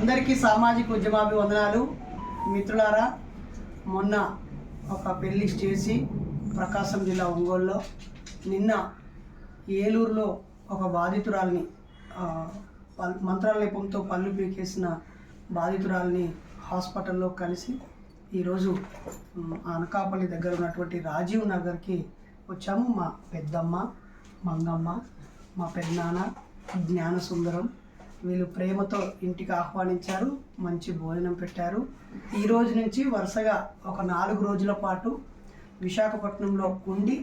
అందరికీ సామాజిక ఉద్యమాభివందనాలు. మిత్రులారా మొన్న ఒక పెళ్ళి చేసి ప్రకాశం జిల్లా ఒంగోలులో నిన్న ఏలూరులో ఒక బాధితురాల్ని మంత్రాలయపంతో పల్- పళ్ళు పీకేసిన బాధితురాల్ని హాస్పిటల్లో కలిసి ఈరోజు అనకాపల్లి దగ్గర ఉన్నటువంటి రాజీవ్ నగర్కి వచ్చాము. మా పెద్దమ్మ మంగమ్మ మా పెద్దనాన్న జ్ఞానసుందరం వీళ్ళు ప్రేమతో ఇంటికి ఆహ్వానించారు మంచి భోజనం పెట్టారు. ఈ రోజు నుంచి వరుసగా ఒక నాలుగు రోజుల పాటు విశాఖపట్నంలో ఉండి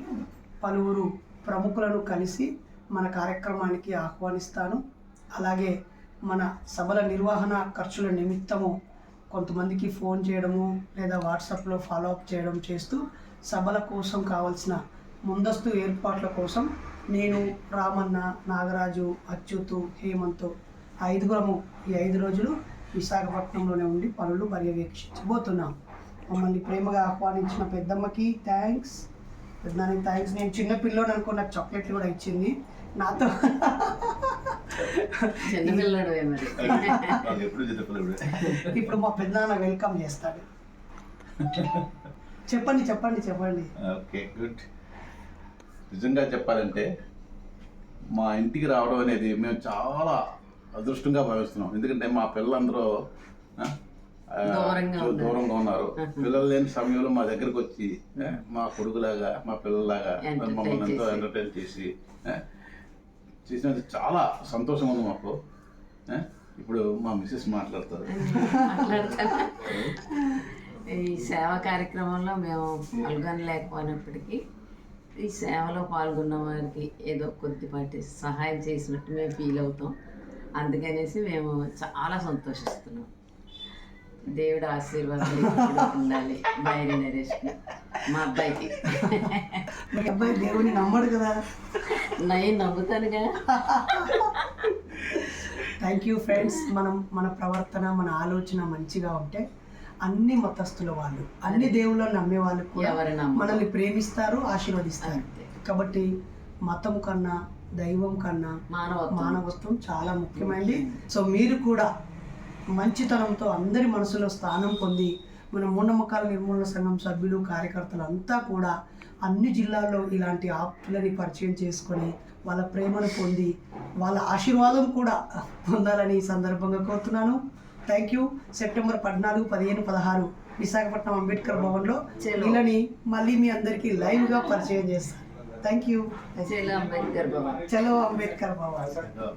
పలువురు ప్రముఖులను కలిసి మన కార్యక్రమానికి ఆహ్వానిస్తాను. అలాగే మన సభల నిర్వహణ ఖర్చుల నిమిత్తము కొంతమందికి ఫోన్ చేయడము లేదా వాట్సాప్లో ఫాలో అప్ చేయడం చేస్తూ సభల కోసం కావలసిన ముందస్తు ఏర్పాట్ల కోసం నేను రామన్న నాగరాజు అచ్యుతు హేమంత్ ఐదుగురము ఈ ఐదు రోజులు విశాఖపట్నంలోనే ఉండి పనులు పర్యవేక్షించబోతున్నాం. మమ్మల్ని ప్రేమగా ఆహ్వానించిన పెద్దమ్మకి థ్యాంక్స్ పెద్దనానికి థ్యాంక్స్ నేను చిన్న పిల్లోడు అనుకో నాకు చాక్లెట్లు కూడా ఇచ్చింది. నాతో ఇప్పుడు మా పెద్దనాన్న వెల్కమ్ చేస్తాడు. చెప్పండి చెప్పండి చెప్పండి. Okay good. నిజంగా చెప్పాలంటే మా ఇంటికి రావడం అనేది మేము చాలా అదృష్టంగా భావిస్తున్నాం. ఎందుకంటే మా పిల్లలందరూ దూరంగా ఉన్నారు. దూరంగా ఉన్నారు. పిల్లలు లేని సమయంలో మా దగ్గరకు వచ్చి మా కొడుకులాగా మా పిల్లలాగా మమ్మల్ని ఎంతో. ఎంటర్టైన్ చేసి చేసినందుకు చాలా సంతోషంగా ఉంది మాకు. ఇప్పుడు మా మిస్సెస్ మాట్లాడతారు. ఈ సేవ కార్యక్రమంలో మేము పాల్గొనలేకపోయినప్పటికీ ఈ సేవలో పాల్గొన్న వారికి ఏదో కొద్దిపాటి సహాయం చేసినట్టు మేము ఫీల్ అవుతాం. అందుకనేసి మేము చాలా సంతోషిస్తున్నాం. దేవుడు ఆశీర్వాదాలు ఎప్పుడూ ఉండాలి. బైరి నరేష్కి మా అబ్బాయికి. మీ అబ్బాయి దేవుని నమ్మడు కదా? నేను నమ్ముతానుగా థ్యాంక్ యూ ఫ్రెండ్స్ మనం మన ప్రవర్తన మన ఆలోచన మంచిగా ఉంటే అన్ని మతస్థుల వాళ్ళు అన్ని దేవుళ్ళని నమ్మే వాళ్ళు కూడా. మనల్ని ప్రేమిస్తారు ఆశీర్వదిస్తారు. కాబట్టి మతం కన్నా దైవం కన్నా మానవత్వం. మానవత్వం చాలా ముఖ్యమైనది సో మీరు కూడా మంచితనంతో అందరి మనసులో స్థానం పొంది మన మూఢనమ్మకాల నిర్మూలన సంఘం సభ్యులు కార్యకర్తలు అంతా కూడా అన్ని జిల్లాల్లో ఇలాంటి ఆప్తులని పరిచయం చేసుకొని వాళ్ళ ప్రేమను పొంది వాళ్ళ ఆశీర్వాదం కూడా పొందాలని ఈ సందర్భంగా కోరుతున్నాను. థ్యాంక్ యూ సెప్టెంబర్ పద్నాలుగు పదిహేను పదహారు విశాఖపట్నం అంబేద్కర్ భవన్లో. వీళ్ళని మళ్ళీ మీ అందరికీ లైవ్గా పరిచయం చేస్తాను థ్యాంక్ యూ అంబేద్కర్ బాబా చలో అంబేద్కర్ భవన్ ఆ,